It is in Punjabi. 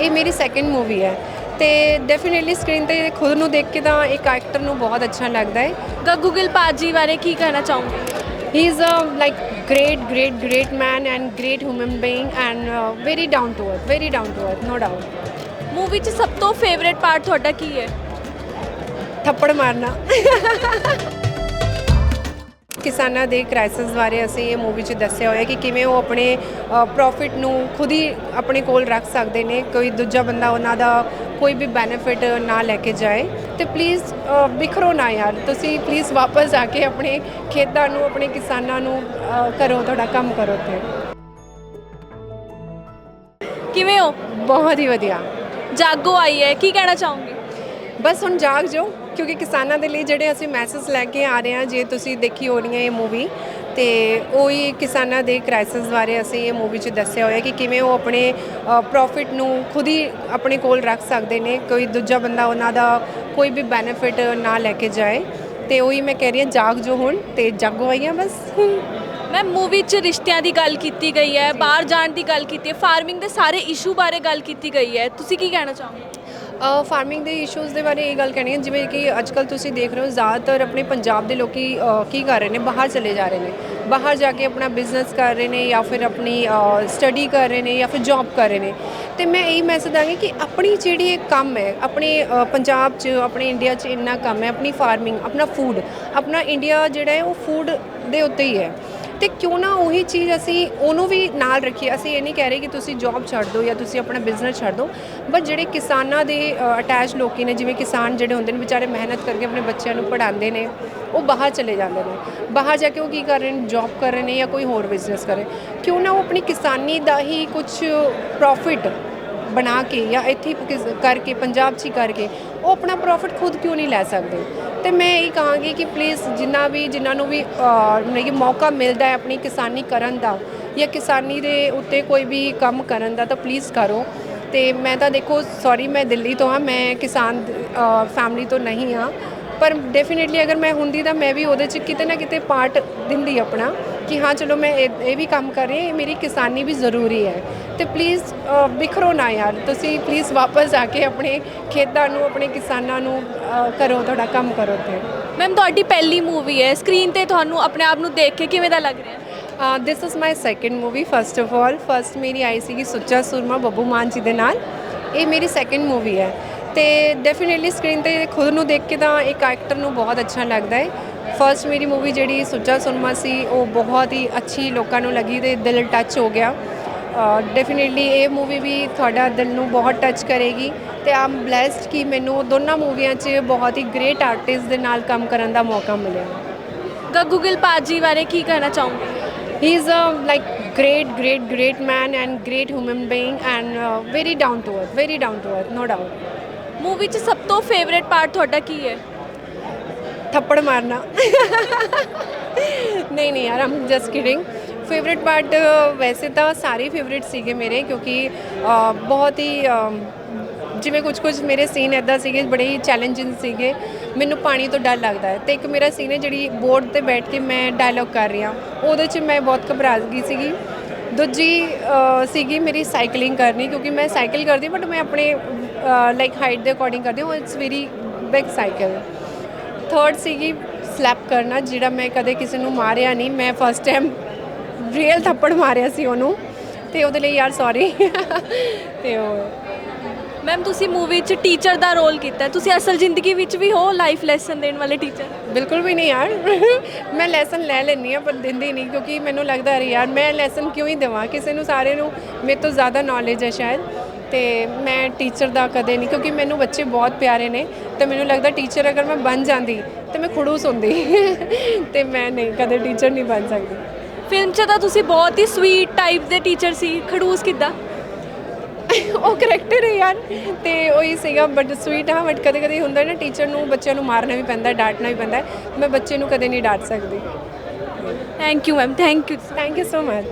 ਇਹ ਮੇਰੀ ਸੈਕੰਡ ਮੂਵੀ ਹੈ। ਤੇ ਡੈਫੀਨਿਟਲੀ ਸਕਰੀਨ ਤੇ ਖੁਦ ਨੂੰ ਦੇਖ ਕੇ ਤਾਂ ਇੱਕ ਐਕਟਰ ਨੂੰ ਬਹੁਤ ਅੱਛਾ ਲੱਗਦਾ ਹੈ। ਗੱਗੂ ਗਿਲਪਾਜ ਜੀ ਬਾਰੇ ਕੀ ਕਹਿਣਾ ਚਾਹੋਗੇ? He is a like great great great man and great human being and very down to earth very down to earth no doubt movie 'ਚ ਸਭ ਤੋਂ ਫੇਵਰੇਟ ਪਾਰਟ ਤੁਹਾਡਾ ਕੀ ਹੈ? ਥੱਪੜ ਮਾਰਨਾ। ਕਿਸਾਨਾਂ ਦੇ ਕ੍ਰਾਈਸਿਸ ਬਾਰੇ ਅਸੀਂ ਇਹ ਮੂਵੀ 'ਚ ਦੱਸਿਆ ਹੋਇਆ ਕਿ ਕਿਵੇਂ ਉਹ ਆਪਣੇ ਪ੍ਰੋਫਿਟ ਨੂੰ ਖੁਦ ਹੀ ਆਪਣੇ ਕੋਲ ਰੱਖ ਸਕਦੇ ਨੇ ਕੋਈ ਦੂਜਾ ਬੰਦਾ ਉਹਨਾਂ ਦਾ ਕੋਈ ਵੀ ਬੈਨੀਫਿਟ ਨਾ ਲੈ ਕੇ ਜਾਏ। ਤੇ ਪਲੀਜ਼ ਬਿਖਰੋ ਨਾ ਯਾਰ ਤੁਸੀਂ ਪਲੀਜ਼ ਵਾਪਸ ਆ ਕੇ ਆਪਣੇ ਖੇਤਾਂ ਨੂੰ ਆਪਣੇ ਕਿਸਾਨਾਂ ਨੂੰ ਅ, ਕਰੋ ਤੁਹਾਡਾ ਕੰਮ ਕਰੋ ਤੇ ਕਿਵੇਂ ਹੋ? ਬਹੁਤ ਹੀ ਵਧੀਆ। ਜਾਗੋ ਆਈ ਹੈ ਕੀ ਕਹਿਣਾ ਚਾਹੋਗੇ? ਬਸ ਹੁਣ ਜਾਗ ਜਾਓ। ਕਿਉਂਕਿ ਕਿਸਾਨਾਂ ਦੇ ਲਈ ਜਿਹੜੇ ਅਸੀਂ ਮੈਸੇਜ ਲੈ ਕੇ ਆ ਰਹੇ ਹਾਂ, ਜੇ ਤੁਸੀਂ ਦੇਖੀ ਹੋਣੀ ਹੈ ਇਹ ਮੂਵੀ ਤੇ ਉਹੀ ਕਿਸਾਨਾਂ ਦੇ ਕ੍ਰਾਈਸਿਸ ਬਾਰੇ ਅਸੀਂ ਇਹ ਮੂਵੀ 'ਚ ਦੱਸਿਆ ਹੋਇਆ ਕਿ ਕਿਵੇਂ ਉਹ ਆਪਣੇ ਪ੍ਰੋਫਿਟ ਨੂੰ ਖੁਦ ਹੀ ਆਪਣੇ ਕੋਲ ਰੱਖ ਸਕਦੇ ਨੇ, ਕੋਈ ਦੂਜਾ ਬੰਦਾ ਉਹਨਾਂ ਦਾ ਕੋਈ ਵੀ ਬੈਨੀਫਿਟ ਨਾ ਲੈ ਕੇ ਜਾਏ। ਤੇ ਉਹੀ ਮੈਂ ਕਹਿ ਰਹੀ ਹਾਂ, ਜਾਗ ਜੋ ਹੁਣ ਤੇ ਜਾਗੋ ਆਈਆਂ ਬਸ। ਮੈਂ ਮੂਵੀ 'ਚ ਰਿਸ਼ਤਿਆਂ ਦੀ ਗੱਲ ਕੀਤੀ ਗਈ ਹੈ, ਬਾਹਰ ਜਾਣ ਦੀ ਗੱਲ ਕੀਤੀ ਹੈ ਫਾਰਮਿੰਗ ਦੇ ਸਾਰੇ ਇਸ਼ੂ ਬਾਰੇ ਗੱਲ ਕੀਤੀ ਗਈ ਹੈ। ਤੁਸੀਂ ਕੀ ਕਹਿਣਾ ਚਾਹੋਗੇ? ਫਾਰਮਿੰਗ ਦੇ ਇਸ਼ੂਜ਼ ਦੇ ਬਾਰੇ ਇਹ ਗੱਲ ਕਹਿਣੀ ਹੈ, ਜਿਵੇਂ ਕਿ ਅੱਜ ਅੱਜਕੱਲ ਤੁਸੀਂ ਦੇਖ ਰਹੇ ਹੋ, ਜ਼ਿਆਦਾਤਰ ਆਪਣੇ ਪੰਜਾਬ ਦੇ ਲੋਕੀ ਕੀ ਕਰ ਰਹੇ ਨੇ, ਬਾਹਰ ਚਲੇ ਜਾ ਰਹੇ ਨੇ। ਬਾਹਰ ਜਾ ਕੇ ਆਪਣਾ ਬਿਜ਼ਨਸ ਕਰ ਰਹੇ ਨੇ ਜਾਂ ਫਿਰ ਆਪਣੀ ਸਟੱਡੀ ਕਰ ਰਹੇ ਨੇ ਜਾਂ ਫਿਰ ਜੌਬ ਕਰ ਰਹੇ ਨੇ। ਤੇ ਮੈਂ ਇਹੀ ਮੈਸੇਜ ਦਾਂਗੀ ਕਿ ਆਪਣੀ ਜਿਹੜੀ ਇਹ ਕੰਮ ਹੈ, ਆਪਣੇ ਪੰਜਾਬ 'ਚ, ਆਪਣੇ ਇੰਡੀਆ 'ਚ ਇੰਨਾ ਕੰਮ ਹੈ, ਆਪਣੀ ਫਾਰਮਿੰਗ ਆਪਣਾ ਫੂਡ ਆਪਣਾ ਇੰਡੀਆ ਜਿਹੜਾ ਹੈ, ਉਹ ਫੂਡ ਦੇ ਉੱਤੇ ਹੀ ਹੈ। ਤੇ ਕਿਉਂ ਨਾ ਉਹੀ ਚੀਜ਼ ਅਸੀਂ ਉਹਨੂੰ ਵੀ ਨਾਲ ਰੱਖੀਏ। ਅਸੀਂ ਇਹ ਨਹੀਂ ਕਹਿ ਰਹੇ ਕਿ ਤੁਸੀਂ ਜੌਬ ਛੱਡ ਦਿਓ ਜਾਂ ਤੁਸੀਂ ਆਪਣਾ ਬਿਜ਼ਨਸ ਛੱਡ ਦਿਓ ਬਟ ਜਿਹੜੇ ਕਿਸਾਨਾਂ ਦੇ ਅਟੈਚ ਲੋਕੀ ਨੇ, ਜਿਵੇਂ ਕਿਸਾਨ ਜਿਹੜੇ ਹੁੰਦੇ ਨੇ, ਵਿਚਾਰੇ ਮਿਹਨਤ ਕਰਕੇ ਆਪਣੇ ਬੱਚਿਆਂ ਨੂੰ ਪੜ੍ਹਾਉਂਦੇ ਨੇ, ਉਹ ਬਾਹਰ ਚਲੇ ਜਾਂਦੇ ਨੇ। ਬਾਹਰ ਜਾ ਕੇ ਉਹ ਕੀ ਕਰ ਰਹੇ ਨੇ ਜੌਬ ਕਰ ਰਹੇ ਨੇ ਜਾਂ ਕੋਈ ਹੋਰ ਬਿਜ਼ਨਸ ਕਰ ਰਹੇ ਕਿਉਂ ਨਾ ਉਹ ਆਪਣੀ ਕਿਸਾਨੀ ਦਾ ਹੀ ਕੁਝ ਪ੍ਰੋਫਿਟ ਬਣਾ ਕੇ ਜਾਂ ਇੱਥੇ ਕਿਸ- ਕਰਕੇ ਪੰਜਾਬ 'ਚ ਹੀ ਕਰਕੇ ਉਹ ਆਪਣਾ ਪ੍ਰੋਫਿਟ ਖੁਦ ਕਿਉਂ ਨਹੀਂ ਲੈ ਸਕਦੇ? ਤੇ ਮੈਂ ਇਹ ਕਹਾਂਗੀ ਕਿ ਪਲੀਜ਼ ਜਿੰਨਾ ਵੀ ਜਿਨ੍ਹਾਂ ਨੂੰ ਵੀ ਅਹ, ਮਤਲਬ ਕਿ ਮੌਕਾ ਮਿਲਦਾ ਹੈ ਆਪਣੀ ਕਿਸਾਨੀ ਕਰਨ ਦਾ ਜਾਂ ਕਿਸਾਨੀ ਦੇ ਉੱਤੇ ਕੋਈ ਵੀ ਕੰਮ ਕਰਨ ਦਾ ਤਾਂ ਪਲੀਜ਼ ਕਰੋ। ਤੇ ਮੈਂ ਤਾਂ ਦੇਖੋ ਸੌਰੀ ਮੈਂ ਦਿੱਲੀ ਤੋਂ ਹਾਂ ਮੈਂ ਕਿਸਾਨ ਫੈਮਿਲੀ ਤੋਂ ਨਹੀਂ ਹਾਂ। ਪਰ ਡੈਫੀਨਿਟਲੀ ਅਗਰ ਮੈਂ ਹੁੰਦੀ ਤਾਂ ਮੈਂ ਵੀ ਉਹਦੇ 'ਚ ਕਿਤੇ ਨਾ ਕਿਤੇ ਪਾਰਟ ਦਿੰਦੀ ਆਪਣਾ। ਕਿ ਹਾਂ ਚਲੋ ਮੈਂ ਇਹ ਇਹ ਵੀ ਕੰਮ ਕਰ ਰਹੀ ਹਾਂ ਇਹ ਮੇਰੀ ਕਿਸਾਨੀ ਵੀ ਜ਼ਰੂਰੀ ਹੈ। ਤੇ ਪਲੀਜ਼ ਬਿਖਰੋ ਨਾ ਯਾਰ। ਤੁਸੀਂ ਪਲੀਜ਼ ਵਾਪਸ ਆ ਕੇ ਆਪਣੇ ਖੇਤਾਂ ਨੂੰ ਆਪਣੇ ਕਿਸਾਨਾਂ ਨੂੰ ਕਰੋ ਤੁਹਾਡਾ ਕੰਮ ਕਰੋ ਤੇ ਮੈਮ ਤੁਹਾਡੀ ਪਹਿਲੀ ਮੂਵੀ ਹੈ। ਸਕਰੀਨ ਤੇ ਤੁਹਾਨੂੰ ਆਪਣੇ ਆਪ ਨੂੰ ਦੇਖ ਕੇ ਕਿਵੇਂ ਦਾ ਲੱਗ ਰਿਹਾ? ਹੈ this is my second movie first of all first ਮੇਰੀ ਆਈ ਸੀਗੀ ਸੁੱਚਾ ਸੂਰਮਾ ਬੱਬੂ ਮਾਨ ਜੀ ਦੇ ਨਾਲ। ਇਹ ਮੇਰੀ ਸੈਕੰਡ ਮੂਵੀ ਹੈ। ਤੇ ਡੈਫੀਨਿਟਲੀ ਸਕਰੀਨ ਤੇ ਖੁਦ ਨੂੰ ਦੇਖ ਕੇ ਤਾਂ ਇੱਕ ਐਕਟਰ ਨੂੰ ਬਹੁਤ ਅੱਛਾ ਲੱਗਦਾ ਹੈ। ਫਸਟ ਮੇਰੀ ਮੂਵੀ ਜਿਹੜੀ ਸੁੱਚਾ ਸੂਰਮਾ ਸੀ ਉਹ ਬਹੁਤ ਹੀ ਅੱਛੀ ਲੋਕਾਂ ਨੂੰ ਲੱਗੀ ਤੇ ਦਿਲ ਟੱਚ ਹੋ ਗਿਆ। ਡੈਫੀਨਿਟਲੀ ਇਹ ਮੂਵੀ ਵੀ ਤੁਹਾਡਾ ਦਿਲ ਨੂੰ ਬਹੁਤ ਟੱਚ ਕਰੇਗੀ ਤੇ ਆਮ ਬlesed ਕਿ ਮੈਨੂੰ ਦੋਨਾਂ ਮੂਵੀਆਂ 'ਚ ਬਹੁਤ ਹੀ ਗ੍ਰੇਟ ਆਰਟਿਸਟ ਦੇ ਨਾਲ ਕੰਮ ਕਰਨ ਦਾ ਮੌਕਾ ਮਿਲਿਆ। ਗੱਗੂ ਗਿਲਪਾਜ ਜੀ ਬਾਰੇ ਕੀ ਕਹਿਣਾ ਚਾਹੋਗੇ? Is a like great, great, great man and great human being and uh, very down to earth, very down to earth, no doubt. Movie 'ਚ ਸਭ ਤੋਂ ਫੇਵਰੇਟ ਪਾਰਟ ਤੁਹਾਡਾ ਕੀ ਹੈ? ਥੱਪੜ ਮਾਰਨਾ ਨਹੀਂ ਨਹੀਂ ਯਾਰ I'm just kidding favourite part ਵੈਸੇ ਤਾਂ ਸਾਰੇ ਫੇਵਰਿਟ ਸੀਗੇ ਮੇਰੇ ਕਿਉਂਕਿ ਬਹੁਤ ਹੀ ਜਿਵੇਂ ਕੁਝ ਕੁਝ ਮੇਰੇ ਸੀਨ ਐਦਾਂ ਸੀਗੇ ਬੜੇ ਹੀ ਚੈਲੰਜਿੰਗ ਸੀਗੇ ਮੈਨੂੰ ਪਾਣੀ ਤੋਂ ਡਰ ਲੱਗਦਾ ਹੈ ਤੇ ਇੱਕ ਮੇਰਾ ਸੀਨ ਹੈ ਜਿਹੜੀ ਬੋਰਡ ਤੇ ਬੈਠ ਕੇ ਮੈਂ ਡਾਇਲੌਗ ਕਰ ਰਹੀ ਹਾਂ ਉਹਦੇ 'ਚ ਮੈਂ ਬਹੁਤ ਘਬਰਾ ਗਈ ਸੀਗੀ ਦੂਜੀ ਸੀਗੀ ਮੇਰੀ ਸਾਈਕਲਿੰਗ ਕਰਨੀ ਕਿਉਂਕਿ ਮੈਂ ਸਾਈਕਲ ਕਰਦੀ ਬਟ ਮੈਂ ਆਪਣੇ ਲਾਈਕ ਹਾਈਟ ਦੇ ਅਕੋਰਡਿੰਗ ਕਰਦੀ ਹਾਂ it's very big cycle third ਸੀਗੀ ਸਲੈਪ ਕਰਨਾ ਜਿਹੜਾ ਮੈਂ ਕਦੇ ਕਿਸੇ ਨੂੰ ਮਾਰਿਆ ਨਹੀਂ। ਮੈਂ ਫਸਟ ਟਾਈਮ ਰੀਅਲ ਥੱਪੜ ਮਾਰਿਆ ਸੀ ਉਹਨੂੰ। ਤੇ ਉਹਦੇ ਲਈ ਯਾਰ ਸੌਰੀ ਤੇ ਉਹ ਮੈਮ ਤੁਸੀਂ ਮੂਵੀ 'ਚ ਟੀਚਰ ਦਾ ਰੋਲ ਕੀਤਾ। ਤੁਸੀਂ ਅਸਲ ਜ਼ਿੰਦਗੀ ਵਿੱਚ ਵੀ ਹੋ ਲਾਈਫ ਲੈਸਨ ਦੇਣ ਵਾਲੇ ਟੀਚਰ ਬਿਲਕੁਲ ਵੀ ਨਹੀਂ ਯਾਰ। ਮੈਂ ਲੈਸਨ ਲੈ ਲੈਂਦੀ ਆ ਪਰ ਦਿੰਦੀ ਨਹੀਂ ਕਿਉਂਕਿ ਮੈਨੂੰ ਲੱਗਦਾ ਅਰੇ ਯਾਰ ਮੈਂ ਲੈਸਨ ਕਿਉਂ ਹੀ ਦੇਵਾਂ? ਕਿਸੇ ਨੂੰ ਸਾਰੇ ਨੂੰ ਮੇਰੇ ਤੋਂ ਜ਼ਿਆਦਾ ਨੌਲੇਜ ਹੈ ਸ਼ਾਇਦ। ਤੇ ਮੈਂ ਟੀਚਰ ਦਾ ਕਦੇ ਨਹੀਂ ਕਿਉਂਕਿ ਮੈਨੂੰ ਬੱਚੇ ਬਹੁਤ ਪਿਆਰੇ ਨੇ ਤੇ ਮੈਨੂੰ ਲੱਗਦਾ ਟੀਚਰ ਅਗਰ ਮੈਂ ਬਣ ਜਾਂਦੀ ਤੇ ਮੈਂ ਖੜੂਸ ਹੁੰਦੀ। ਤੇ ਮੈਂ ਨਹੀਂ ਕਦੇ ਟੀਚਰ ਨਹੀਂ ਬਣ ਸਕਦੀ। ਫਿਲਮ 'ਚ ਤਾਂ ਤੁਸੀਂ ਬਹੁਤ ਹੀ ਸਵੀਟ ਟਾਈਪ ਦੇ ਟੀਚਰ ਸੀ ਖੜੂਸ ਕਿੱਦਾਂ? ਉਹ ਕਰੈਕਟਰ ਹੈ ਯਾਰ ਤੇ ਉਹੀ ਸੀਗਾ ਬਟ ਸਵੀਟ ਹਾਂ ਬਟ ਕਦੇ ਕਦੇ ਹੁੰਦਾ ਨਾ ਟੀਚਰ ਨੂੰ ਬੱਚਿਆਂ ਨੂੰ ਮਾਰਨਾ ਵੀ ਪੈਂਦਾ ਡਾਂਟਣਾ ਵੀ ਪੈਂਦਾ ਮੈਂ ਬੱਚੇ ਨੂੰ ਕਦੇ ਨਹੀਂ ਡਾਂਟ ਸਕਦੀ। Thank you ma'am thank you thank you so much